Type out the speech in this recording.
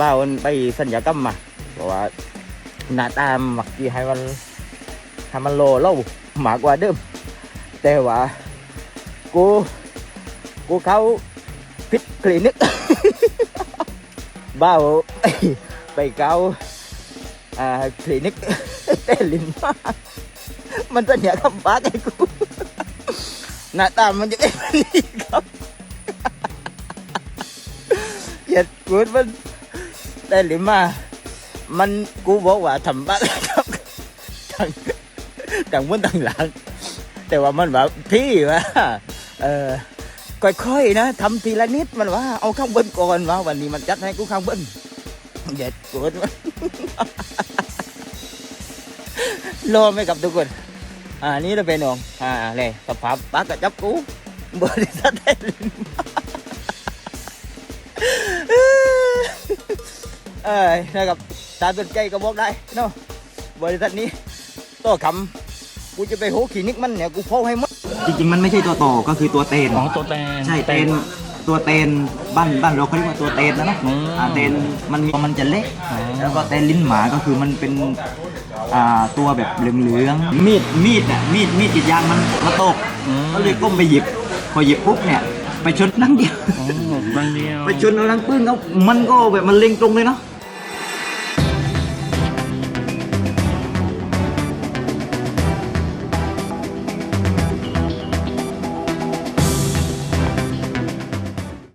บ้าวันไปสัญญากรรมมาเพราะว่าหน้าตาหมักกี่ให้มันทำมันโลเล่ามากกว่าเดิม แต่ว่ากูกูเขาพิษคลินิกบ้าวไปเกาอ่าคลินิกเต้ลินมากมันสัญญากรรมปากไอ้กูหน้าตามันจะเป็นแบบนี้ครับเหยียดกูดมัน ได้หรือมา มันกูบอกว่าทำบ้าครับทางทางบนทางหลัง แต่ว่ามันแบบพี่ว่าเออค่อยๆนะทำทีละนิดมันว่า เอาข้างบนก่อนว่าวันนี้มันจัดให้กูข้างบนเหยียดกูดรอไหมครับทุกคนอ่านี่เราเป็นองอ่าเลยสภาพปากกระจับกูบริษัทได้ลิน เอ้ยนะครับตามสนใจก็บอกได้เนาะบริษัทนี้ต่อคำกูจะไปโหคลินิกมันเนี่ยกูเฝ้าให้หมดจริงๆ มันไม่ใช่ตัวต่อก็คือตัวเตนของตัวแตนใช่เตนตัวเตนบ้านบ้านเราเขาเรียกว่าตัวเตนนะนะอืมอ่าเตนมันมีมันจะเล็กอ๋อแล้วก็เตนลิ้นหมาก็คือมันเป็นอ่าตัวแบบเหลืองๆมีดมีดอะมีดมีดกรีดยางมันมาตกอืมก็เลยก้มไปหยิบ พอหยิบปุ๊บเนี่ยไปชนนังเดียวอ๋อรังเดียวไปชนเอาลังปึ้งเขามันก็แบบมันเล็งตรงเลยเนาะ